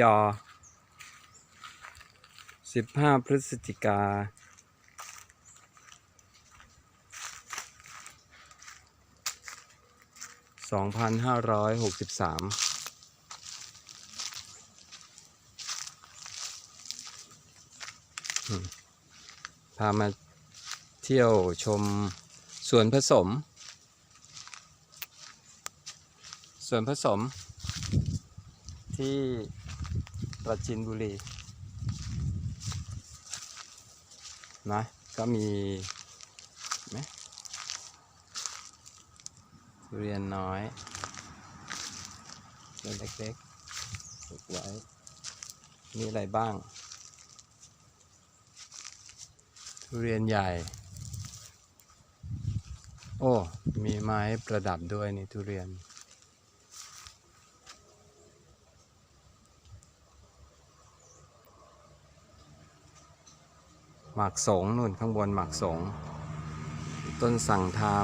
ยสิบห้าพฤศจิกาสองพันห้าร้อยหกสิบสามพามาเที่ยวชมสวนผสม ส่วนผสมที่ ปราจินบุรีนะก็มีไหมทุเรียนน้อยต้นเล็กๆปลูกไว้มีอะไรบ้าง ทุเรียนใหญ่ โอ้ มีไม้ประดับด้วยนี่ทุเรียน หมากสงนู่นข้างบนหมากสง ต้นสั่งทำ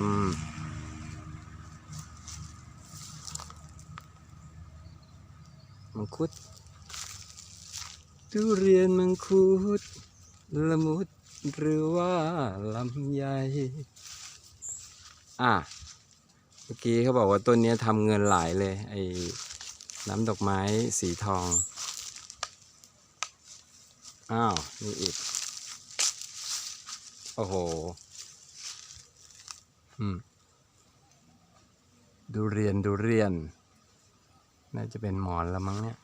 มังคุด ทุเรียนมังคุด ละมุดหรือว่าลำไยอะเมื่อกี้เขาบอกว่าต้นนี้ทำเงินหลายเลยไอ้น้ำดอกไม้สีทอง อ้าว นี่อีก อ้โห อืม ดูเรียนดูเรียน น่าจะเป็นหมอนล้วมั้งเนี่ย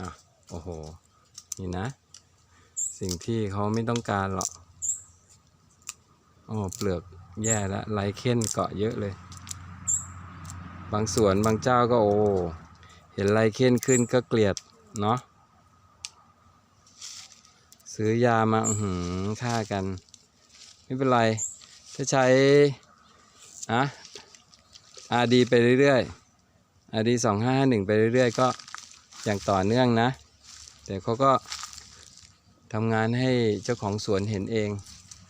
อะ โอ้โห นี่นะ สิ่งที่เขาไม่ต้องการหรอกโอ้เปลือกแย่แล้วไลเคนเกาะเยอะเลย บางสวนบางเจ้าก็โอ้ เห็นไลเคนขึ้นก็เกลียดเนาะ ซื้อยามาหือฆ่ากัน ไม่เป็นไร ถ้าใช้อะอาดีไปเรื่อยๆอาดีสองห้าหนึ่งไปเรื่อยๆ ก็อย่างต่อเนื่องนะแต่เขาก็ทำงานให้เจ้าของสวนเห็นเอง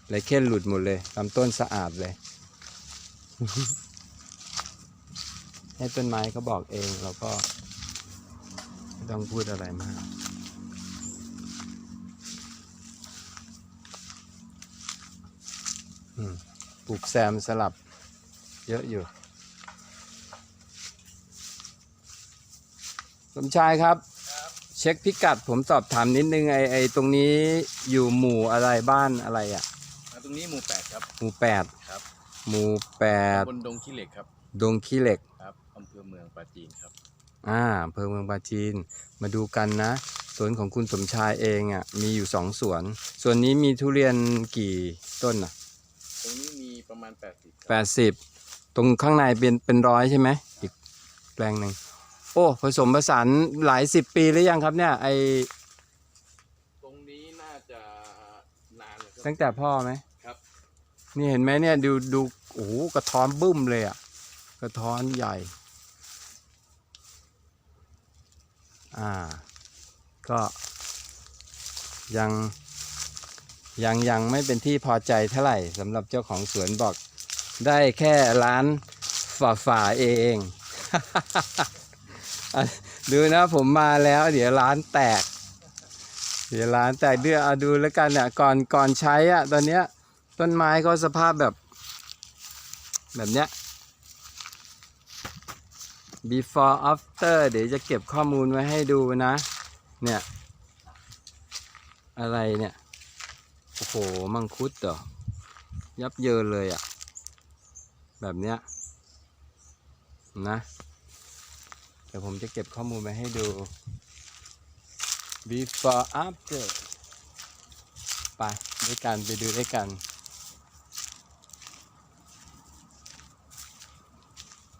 ไรเค้นหลุดหมดเลยลำต้นสะอาดเลย ให้ต้นไม้เขาบอกเองเราก็ไม่ต้องพูดอะไรมาก อืม ปลูกแซมสลับเยอะอยู่ สมชายครับ เช็คพิกัดผมสอบถามนิดนึงไอไอตรงนี้อยู่หมู่อะไรบ้านอะไรอะ่ะอ่าตรงนี้หมู่แปดครับ หมู่แปดครับ หมู่แปดบนดงขี้เหล็กครับ ดงขี้เหล็กครับอำเภอเมืองปราจีนครับ อ่าอำเภอเมืองปราจีน มาดูกันนะ สวนของคุณสมชายเองอะ่ะมีอยู่สองสวน ส่วนนี้มีทุเรียนกี่ต้นอะต รงนี้มีประมาณ80คแปรับดสิบตรงข้างในเป็นเป็นร้อยใช่ไหมอีกแปลงหนึ่งโอ้ผสมผสานหลายสิบปีหรือยังครับเนี่ยไอตรงนี้น่าจะนานเลยครัตั้งแต่พ่อไหมครับ นี่เห็นไหมเนี่ยดูดูโอ้โหกระท้อนบึ้มเลยอะ่ะกระท้อนใหญ่ อ่า ก็ยัง ยังยังไม่เป็นที่พอใจเท่าไหร่สำหรับเจ้าของสวนบอก ได้แค่ร้านฝ่าฝ่าเองดูนะผมมาแล้ว เดี๋ยวร้านแตก เดี๋ยวร้านแตกเดือเอาดูแล้วกันเนี่ยก่อนก่อนใช้อะตอนเนี้ยต้นไม้ก็สภาพแบบ แบบเนี้ย before after เดี๋ยวจะเก็บข้อมูลไว้ให้ดูนะ เนี่ย อะไรเนี่ย โอ้โห มังคุดเหรอ ยับเยินเลยอะ่ะ แบบเนี้ยนะเดี๋ยวผมจะเก็บข้อมูลไว้ให้ดู before after ไปด้วยกันไปดูด้วยกัน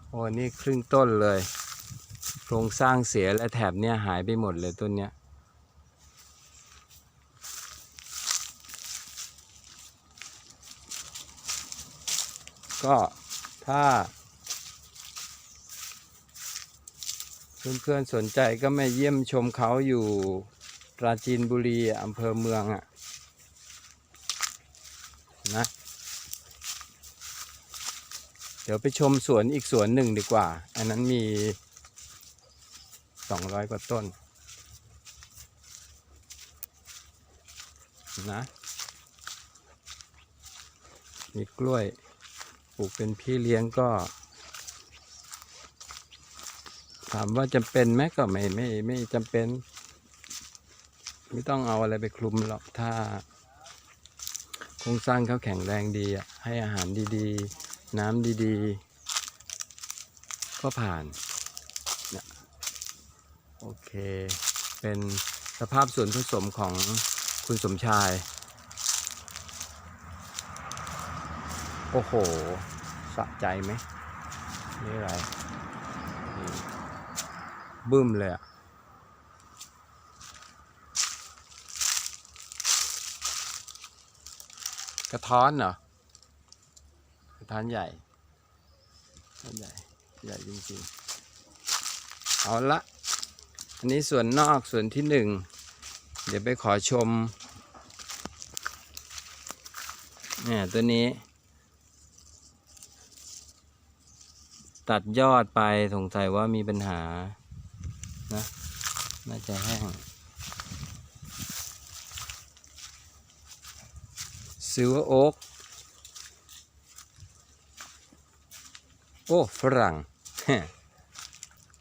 โอ้นี่ครึ่งต้นเลย โครงสร้างเสียและแถบเนี่ยหายไปหมดเลยต้นเนี้ย ก็ถ้า เพื่อนๆสนใจก็มาเยี่ยมชมเขาอยู่ปราจีนบุรีอะอำเภอเมืองอะนะ เดี๋ยวไปชมสวนอีกสวนหนึ่งดีกว่า อันนั้นมีสองร้อยกว่าต้น นะ มีกล้วย ปลูกเป็นพี่เลี้ยงก็ ถามว่าจำเป็นไหมก็ไม่ไม่ไม่จำเป็น ไม่ต้องเอาอะไรไปคลุมหรอกถ้าโครงสร้างเขาแข็งแรงดีอะให้อาหารดีๆ น้ำดีๆ ก็ผ่านเนี่ยโอเค เป็นสภาพส่วนผสมของคุณสมชาย โอ้โห สะใจไหมนี่อะไรบึ้มเลยอะกระท้อนเหรอกระท้อนใหญ่กระท้อนใหญ่ ใหญ่จริงๆ เอาละ อันนี้ส่วนนอกส่วนที่หนึ่ง เดี๋ยวไปขอชมเนี่ยตัวนี้ ตัดยอดไปสงสัยว่ามีปัญหานะน่าจะแห้ง ซิลเวอร์โอ๊กโอ้ฝรั่ง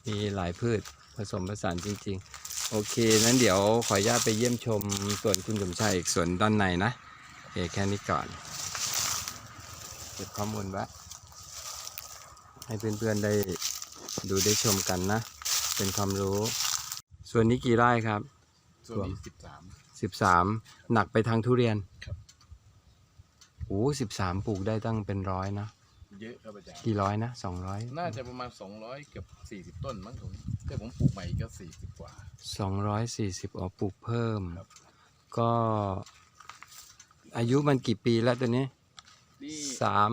มีหลายพืชผสมผสานจริง ๆ โอเค นั้นเดี๋ยวขออนุญาตไปเยี่ยมชมส่วนคุณสมชายอีกส่วนด้านในนะ โอเค แค่นี้ก่อน เก็บข้อมูลไว้ ให้เพื่อนๆได้ดูได้ชมกันนะ เป็นความรู้ ส่วนนี้กี่ไร่ครับ ส่วนนี้สิบสามสิบสามหนักไปทางทุเรียนครับโอ้สิบสามปลูกได้ตั้งเป็นร้อยนะ เยอะครับอาจารย์กี่ร้อยนะสองร้อยน่าจะประมาณสองร้อยเกือบสี่สิบต้นมั้งผมแต่ผมปลูกใหม่ก็สี่สิบกว่าสองร้อยสี่สิบอ๋อปลูกเพิ่ม ครับก็อายุมันกี่ปีแล้วตัวนี้นี่สาม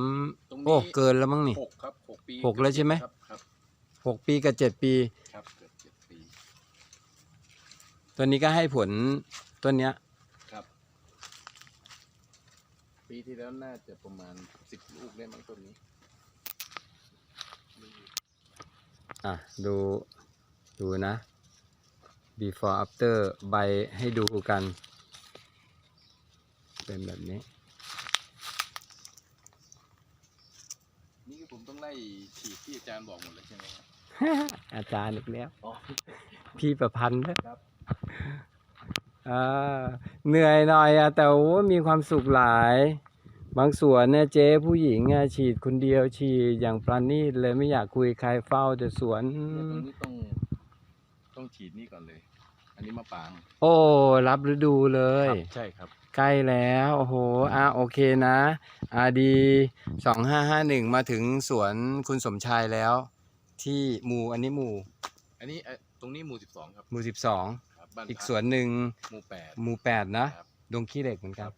ตรงนี้โอ้เกินแล้วมั้งนี่หกครับหก ปีหกแล้วใช่ไหม ครับครับหกปีกับเจ็ดปี ครับเกือบเจ็ดปีตัวนี้ก็ให้ผลต้นเนี้ยครับ ปีที่แล้วน่าจะประมาณสิบลูกได้มั้งต้นนี้อะดูดูนะ before after ใบให้ดูกัน เป็นแบบนี้ นี่คือผมต้อง ไล่ฉีดที่อาจารย์บอกหมดเลยใช่ไหมครับอาจารย์อีกแล้ว อ๋อ พี่ประพันธ์แล้วครับอ่าเหนื่อยหน่อยอะแต่โอ้มีความสุขหลาย บางส่วนเนี่ยเจ๊ผู้หญิงอะฉีดคนเดียวฉีดอย่างปราณีตเลยไม่อยากคุยใครเฝ้าแต่สวนเนี่ยตรงนี้ต้องต้องฉีดนี่ก่อนเลยอั นนี้มะปรางโอ้รับฤดูเลย ครับใช่ครับ ใกล้แล้วโอ้โหอะโอเคนะอาดีสองห้าห้าหนึ่งมาถึงสวนคุณสมชายแล้ว ที่หมู่อันนี้หมู่อันนี้เอ่อตรงนี้หมู่สิบสองครับหมู่สิบสองครับบ้านอีกพัสวนหนึ่งหมู่แปดหมู่แปดนะ ครับ ดงขี้เหล็กเหมือนกัน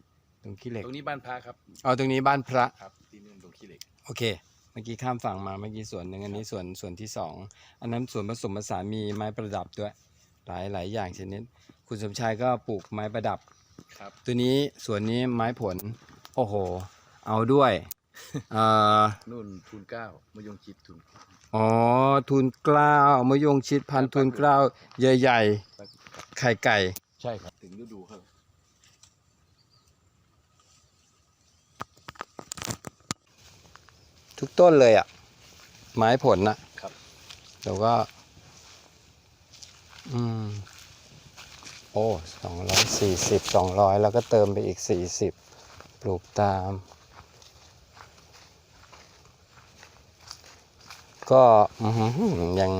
ดงขี้เหล็กตรงนี้บ้านพระครับเอาตรงนี้บ้านพระ ครับที่นู่นดงขี้เหล็ก โอเค เมื่อกี้ข้ามฝั่งมาเมื่อกี้ส่วนหนึ่งอันนี้ส่วนส่วนที่สอง อันนั้นส่วนผสมผสานมีไม้ประดับด้วย หลายหลายอย่างชนิด คุณสมชายก็ปลูกไม้ประดับ ครับ ตัวนี้ส่วนนี้ไม้ผล โอ้โห เอาด้วยเอ่อนู่นทุนเก้ามะยงชิดทุนอ๋อทุนกล้าวมะยงชิดพันธุ์ทุนกล้าวใหญ่ๆไข่ไก่ ใช่ครับ ถึงฤดูครับทุกต้นเลยอะ่ะ ไม้ผลนะครับแต่ว่า อืม โอ้สองร้อยสี่สิบสองร้อยแล้วก็เติมไปอีกสี่สิบปลูกตาม ก็อือหือยัง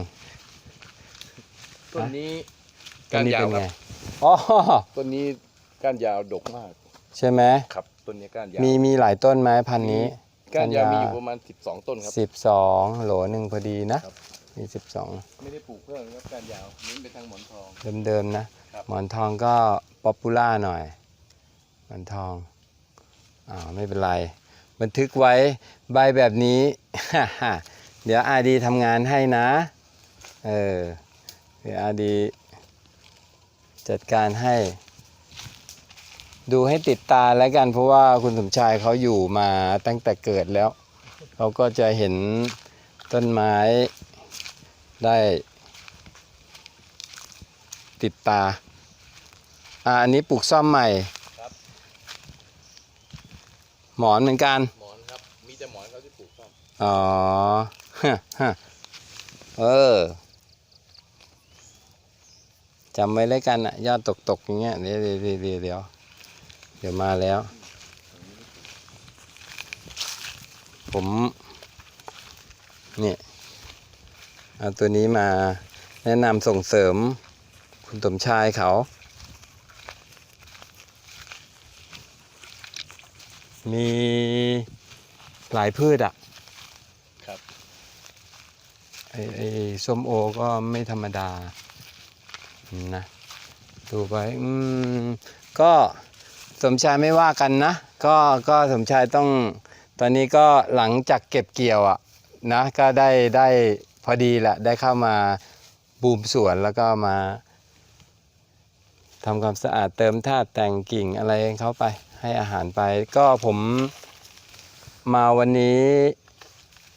ต้นนี้ต้ก้านนี้ยาวเป็นคไงรับอ๋อต้นนี้ก้านยาวดกมาก ใช่ไหมครับต้นนี้ก้านยาวมีมีหลายต้นไหมพันธุ์นี้ก้านยาวมีอยู่ประมาณสิบสองต้นครับสิบสองโหลหนึ่งพอดีนะ ครับมีสิบสองไม่ได้ปลูกเพิ่มครับก้านยาวเน้นไปทางหมอนทอง เดิมๆนะครับหมอนทองก็ป๊อปปูล่าหน่อย หมอนทองอ้าวไม่เป็นไร บันทึกไว้ใบแบบนี้ เดี๋ยวอาดีทำงานให้นะ เออ เดี๋ยวอาดีจัดการให้ ดูให้ติดตาแล้วกันเพราะว่าคุณสมชายเขาอยู่มาตั้งแต่เกิดแล้วเราก็จะเห็นต้นไม้ ได้ ติดตา อ่า อันนี้ปลูกซ่อมใหม่ ครับ หมอนเหมือนกัน หมอนครับ มีแต่หมอนเขาที่ปลูกครับอ๋อฮะฮะเออจำไว้เลยกันอะยอดตกตกๆอย่างเงี้ย เดี๋ยวเดี๋ยวเดี๋ยวเดี๋ยวเดี๋ยวเดี๋ยวมาแล้ว ผมนี่ เอาตัวนี้มาแนะนำส่งเสริมคุณสมชายเขามีหลายพืชอะ ครับ ไอ้ไอ้ส้มโอก็ไม่ธรรมดา นะ ดูไป อืม ก็สมชายไม่ว่ากันนะ ก็ ก็สมชายต้อง ตอนนี้ก็หลังจากเก็บเกี่ยวอะ นะ ก็ได้ ได้ พอดีแหละได้เข้ามาบูมสวนแล้วก็มาทำความสะอาดเติมธาตุแต่งกิ่งอะไรเขาไปให้อาหารไป ก็ผมมาวันนี้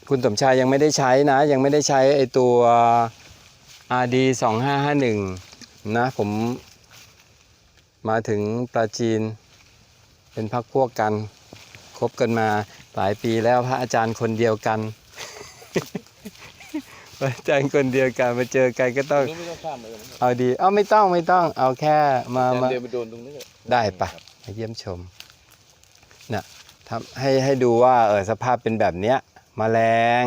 คุณสมชายยังไม่ได้ใช้นะ ยังไม่ได้ใช้ไอตัว RD 2551 นะ ผมมาถึงปราจีน เป็นพักพวกกัน คบกันมาหลายปีแล้วพระอาจารย์คนเดียวกัน อาจารย์คนเดียวกันมาเจอกันก็ต้องนู้นไม่ต้องข้ามเลยนะเอาดี เอาไม่ต้องไม่ต้อง เอาแค่มาแต่มา เดินไปโดนตรงนี้ก็ได้ปะครับมาเยี่ยมชมนะทำให้ให้ดูว่าเออสภาพเป็นแบบเนี้ยมแมลง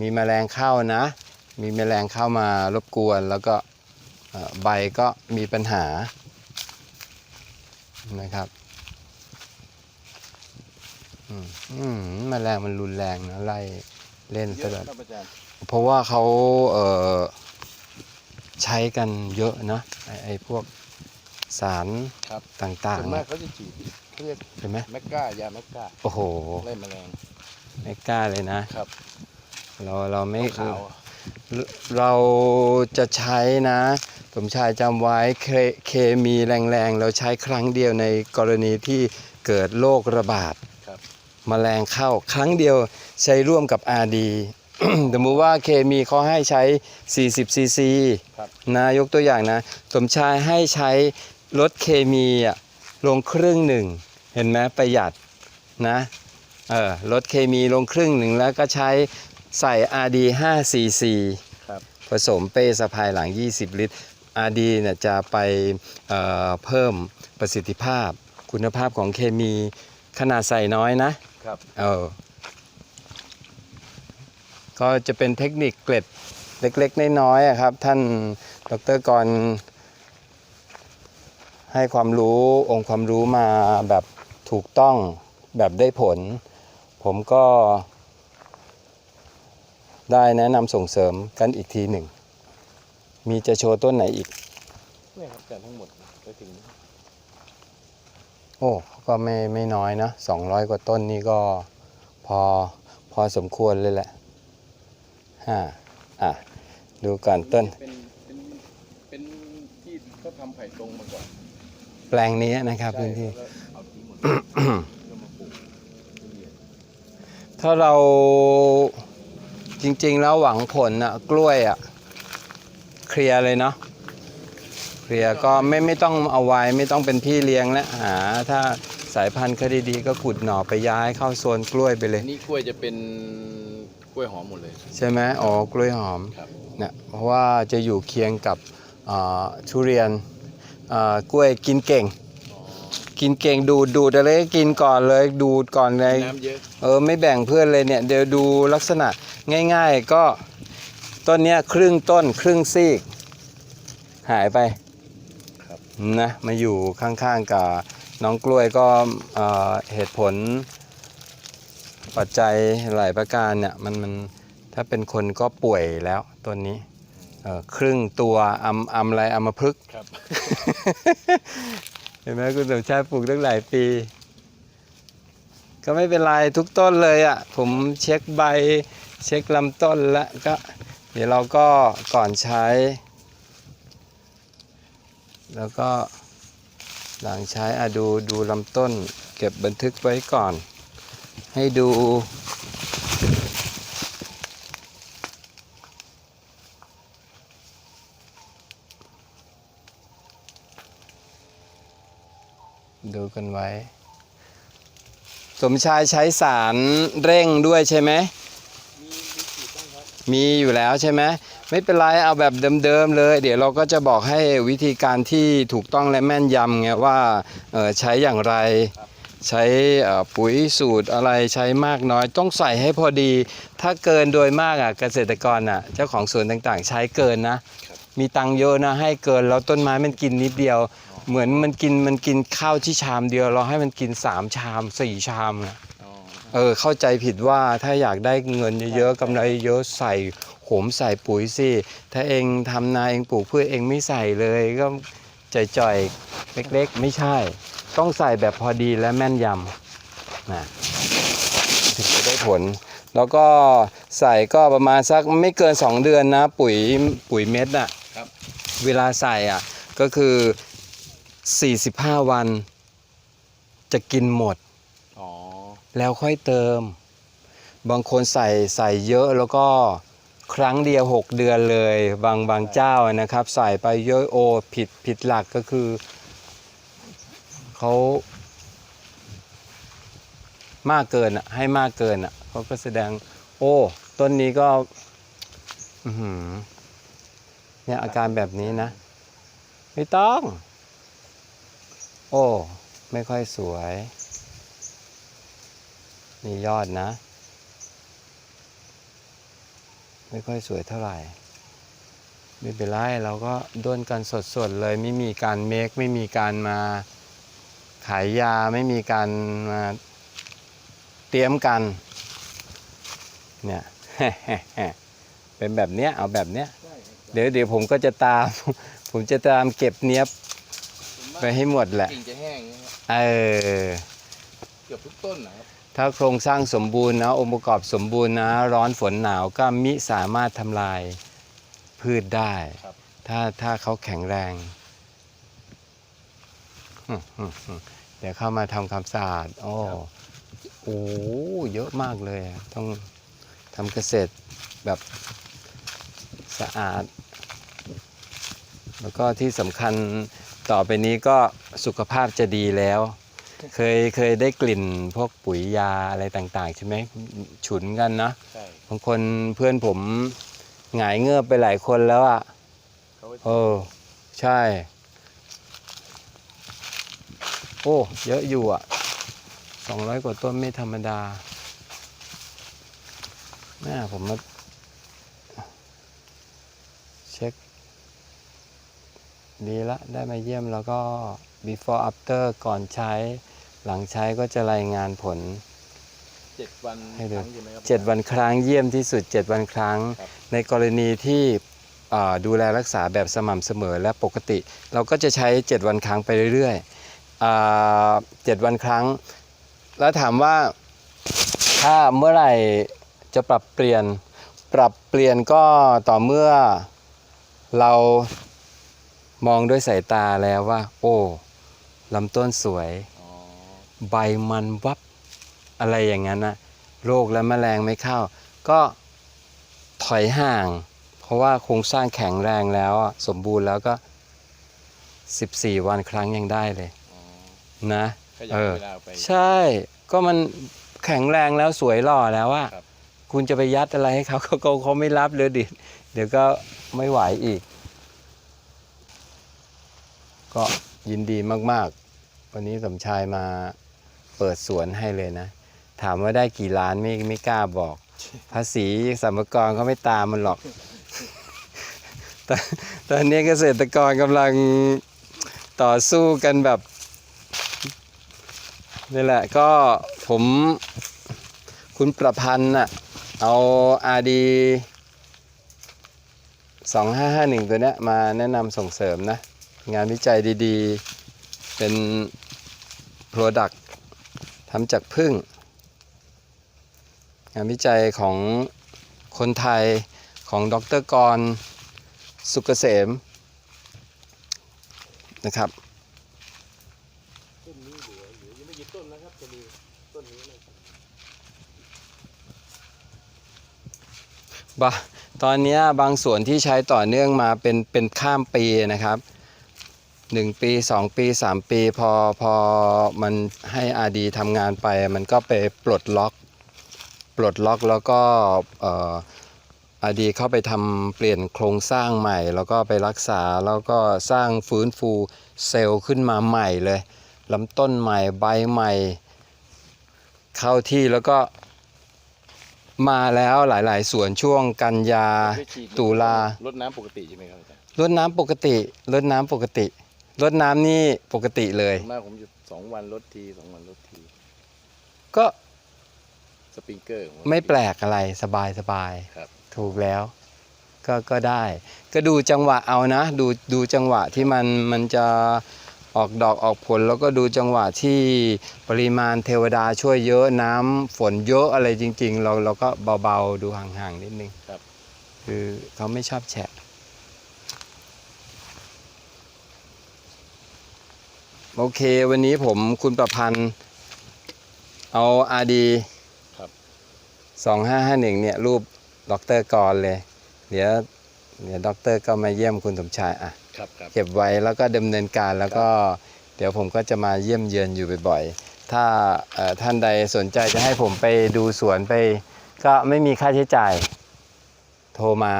มีแมลงเข้านะ มีแมลงเข้ามารบกวน แล้วก็เอ่อใบก็มีปัญหานะครับอืมอืมแมลงมันรุนแรงนะไล่เล่นเยตอะลอดครับอาจารย์ เพราะว่าเขาเอ่อใช้กันเยอะนะไอ้ไอ้พวกสารครับต่างส่วนๆมากนะเขาจะฉีดเขาเรียกเห็นไหมแมกกายาแมกกาโอ้โหไล่แมลงไม่กล้าเลยนะ ครับเราเราไม่ ขาวเราจะใช้นะผมชายจำไว้เคเคมีแรงๆ เราใช้ครั้งเดียวในกรณีที่เกิดโรคระบาดๆครับมแมลงเข้า ครั้งเดียวใช้ร่วมกับ RD สมมติว่าเคมีเขาให้ใช้ 40ซีซีครับ นะยกตัวอย่างนะ สมชายให้ใช้ลดเคมีอะลงครึ่งหนึ่ง เห็นไหมประหยัดนะเออลดเคมีลงครึ่งหนึ่งแล้วก็ใช้ใส่ RD 5 cc ครับ ผสมเป้สะพายหลัง 20 ลิตร RD เนี่ยจะไปเอ่อเพิ่มประสิทธิภาพ คุณภาพของเคมีขนาดใส่น้อยนะ ครับ เออ ก็จะเป็นเทคนิคเกล็ดเล็กๆ น้อยๆครับ ท่านดรกร ให้ความรู้องค์ความรู้มาแบบถูกต้องแบบได้ผล ผมก็ได้แนะนำส่งเสริมกันอีกทีหนึ่ง มีจะโชว์ต้นไหนอีกเนี่ครับแต่ทั้งหมดไปถึง โอ้ก็ไม่ไม่น้อยนะสองร้อยกว่าต้นนี่ก็พอพอสมควรเลยแหละ ฮ่าอะดูก่อนต้น เป็นเป็นเป็นที่เขาทำไผ่ตรงมาก่อนแปลงนี้นะครับพื้นที่ ใช่แล้วก็เอาทิ้งหมดเลยแล้วมาปลูกทุเรียนถ้าเราจริงๆแล้วหวังผลอะกล้วยอะเคลียร์เลยเนาะเคลียร์ก็ไม่ไม่ต้องเอาไว้ไม่ต้องเป็นพี่เลี้ยงและหาถ้าสายพันธุ์เขาดีๆก็ขุดหน่อไปย้ายเข้าโซนกล้วยไปเลยอันนี้กล้วยจะเป็น กล้วยหอมหมดเลย ใช่ไหมอ๋อกล้วยหอมครับ เนี่ยเพราะว่าจะอยู่เคียงกับอ่าทุเรียนอ่ากล้วยกินเก่งอ๋อกินเก่งดูดดูดอะไรก็กินก่อนเลยดูดก่อนเลย น้ำเยอะ เออไม่แบ่งเพื่อนเลยเนี่ยเดี๋ยวดูลักษณะง่าย ๆ ก็ต้นเนี้ยครึ่งต้นครึ่งซีก หายไปครับ นะมาอยู่ข้างๆกับน้องกล้วยก็เอ่อเหตุผล ปัจจัยหลายประการเนี่ยมันมันถ้าเป็นคนก็ป่วยแล้วต้นนี้เอ่อครึ่งตัวอำอำอะไรอำมพฤกษ์ครับ เห็นไหมคุณสมชายปลูกตั้งหลายปี ก็ไม่เป็นไรทุกต้นเลยอะ่ะผมเช็คใบเช็คลำต้นแล้วก็ เดี๋ยวเราก็ก่อนใช้ แล้วก็หลังใช้อะดูดูลำต้น เก็บบันทึกไว้ก่อน ให้ดู ดูกันไว้ สมชายใช้สารเร่งด้วยใช่ไหม มีอยู่แล้วใช่ไหมไม่เป็นไรเอาแบบเดิมๆเลย เดี๋ยวเราก็จะบอกให้วิธีการที่ถูกต้องและแม่นยำไงว่าใช้อย่างไร ใช้เอ่อปุ๋ยสูตรอะไรใช้มากน้อยต้องใส่ให้พอดี ถ้าเกินโดยมากอะเกษตรกรอะเจ้าของสวนต่างๆ ใช้เกินนะ มีตังค์เยอะนะให้เกินแล้วต้นไม้มันกินนิดเดียว เหมือนมันกินมันกินข้าวที่ชามเดียว เราให้มันกินสามชามสี่ชามอะอ๋อเออเข้าใจผิดว่าถ้าอยากได้เงินเยอะๆกำไรเยอะใส่โหมใส่ปุ๋ยสิถ้าเองทำนาเองปลูกพืชเองไม่ใส่เลยก็จ่อยๆเล็กๆ ไม่ใช่ ต้องใส่แบบพอดีและแม่นยำนะถึงจะได้ผล แล้วก็ใส่ก็ประมาณสักไม่เกิน 2 เดือนนะ ปุ๋ยปุ๋ยเม็ดน่ะครับเวลาใส่อะก็คือ 45 วันจะกินหมดอ๋อแล้วค่อยเติม บางคนใส่ใส่เยอะแล้วก็ครั้งเดียว 6 เดือนเลย บางบางเจ้านะครับ ใส่ไปเยอะโอ ผิดผิดหลักก็คือ เขามากเกินอะ ให้มากเกินอะเขาก็แสดง โอ้ ต้นนี้ก็เนี่ยอาการแบบนี้นะ ไม่ต้อง โอ้ ไม่ค่อยสวยนี่ยอดนะ ไม่ค่อยสวยเท่าไหร่ ไม่เป็นไรเราก็ด้วนกันสดๆเลย ไม่มีการเมค ไม่มีการมา ขายยาไม่มีการมาเตรียมกัน เนี่ยเป็นแบบเนี้ยเอาแบบเนี้ยใช่ครับเดี๋ยวเดี๋ยวผมก็จะตาม ผมจะตามเก็บเนี้ยบส่วนมากไปให้หมดแหละกิ่งจะแห้งนะครับเออเกือบทุกต้นนะครับถ้าโครงสร้างสมบูรณ์นะองค์ประกอบสมบูรณ์นะ ร้อนฝนหนาวก็มิสามารถทำลายพืชได้ครับถ้าถ้าเขาแข็งแรง เดี๋ยวเข้ามาทำความสะอาดโอ้โอ้เยอะมากเลยอะต้องทำเกษตรแบบสะอาด แล้วก็ที่สำคัญต่อไปนี้ก็สุขภาพจะดีแล้ว เคยเคยได้กลิ่นพวกปุ๋ยยาอะไรต่าง ๆ ใช่ไหมฉุนกันนะใช่บางคนเพื่อนผมหงายเงือบไปหลายคนแล้วอะ่ะเขาก็เออใช่ โอ้ เยอะอยู่อะ่ะสองร้อยกว่าต้นไม่ธรรมดาแม่ผมมาเช็ค ดีละ ได้มาเยี่ยมแล้วก็ before after ก่อนใช้ หลังใช้ก็จะรายงานผลเจ็ดวันให้ดูครั้งใช่ไหมครับเจ็ดวันครั้งเยี่ยมที่สุด7วันครั้งครับในกรณีที่อ่าดูแลรักษาแบบสม่ำเสมอและปกติ เราก็จะใช้ 7 วันครั้งไปเรื่อยๆอ่า เจ็ดวันครั้ง แล้วถามว่าถ้าเมื่อไหร่จะปรับเปลี่ยน ปรับเปลี่ยนก็ต่อเมื่อเรามองด้วยสายตาแล้วว่า โอ้ลำต้นสวย ใบมันวับอะไรอย่างนั้นนะโรคและแมลงไม่เข้า ก็ถอยห่าง เพราะว่าโครงสร้างแข็งแรงแล้ว สมบูรณ์แล้วก็ 14 วันครั้งยังได้เลย นะขยับเออเวลาไป ใช่ก็มันแข็งแรงแล้วสวยหล่อแล้วว่าครับณจะไปยัดอะไรให้เขาเขาเขาเขาไม่รับเลยดิเดี๋ยวก็ไม่ไหวอีก ก็ยินดีมากๆ วันนี้สมชายมาเปิดสวนให้เลยนะ ถามว่าได้กี่ล้านไม่ไม่กล้าบอก ภาษีสรรพากรก็ไม่ตามมันหรอก ตอนตอนนี้เกษตรกรกำลังต่อสู้กันแบบ นี่แหละก็ผมคุณประพันธ์น่ะเอาอาดีสองห้าห้าหนึ่งตัวเนี้ยมาแนะนำส่งเสริมนะ งานวิจัยดีๆ เป็น Product ทำจากพึ่ง งานวิจัยของคนไทยของดรกรสุกเกษมนะครับ ต้นนี้เหลือเหลือยังไม่กี่ ต้นนะครับจะมีต้นนี้นะบะตอนเนี้ยบางส่วนที่ใช้ต่อเนื่องมาเป็นเป็นข้ามปีนะครับหนึ่งปีสองปีสามปี พอพอมันให้อาดีทำงานไป มันก็ไปปลดล็อก ปลดล็อกแล้วก็เอ่ออาดีเข้าไปทำเปลี่ยนโครงสร้างใหม่ แล้วก็ไปรักษาแล้วก็สร้างฟื้นฟูเซลล์ขึ้นมาใหม่เลย ลำต้นใหม่ใบใหม่ เข้าที่แล้วก็มาแล้วหลาย ๆ ส่วนช่วงกันยาไม่ฉีดตุลาลดน้ำปกติใช่ไหมครับอาจารย์รดน้ำปกติรดน้ำปกติรดน้ำนี่ปกติเลย ส่วนมากผมอยู่สองวันลดทีสองวันลดที ก็สปริงเกอร์ของผไม่แปลกอะไรสบายสบายครับถูกแล้ว ก็ก็ได้ ก็ดูจังหวะเอานะ ดูดูจังหวะที่มันมันจะ ออกดอกออกผลแล้วก็ดูจังหวะที่ปริมาณเทวดาช่วยเยอะน้ำฝนเยอะอะไรจริง ๆ เราเราก็เบาๆดูห่างๆนิดนึงครับ คือเขาไม่ชอบแฉะโอเค วันนี้ผมคุณประพันธ์เอาอาดีครับสองห้าห้าหนึ่งเนี่ยรูปด็อกเตอร์กรเลย เดี๋ยวเดี๋ยวด็อกเตอร์ก็มาเยี่ยมคุณสมชายอะครับครับ เก็บไว้แล้วก็ดำเนินการแล้วก็เดี๋ยวผมก็จะมาเยี่ยมเยือนอยู่บ่อยๆ ถ้าเอ่อท่านใดสนใจจะให้ผมไปดูสวนไป ก็ไม่มีค่าใช้จ่าย โทรมา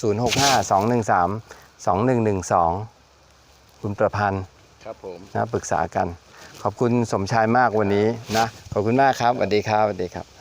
065-213-2112 คุณประพันธ์ครับผมนะปรึกษากัน ขอบคุณสมชายมากวันนี้นะ ขอบคุณมากครับสวัสดีครับสวัสดีครับ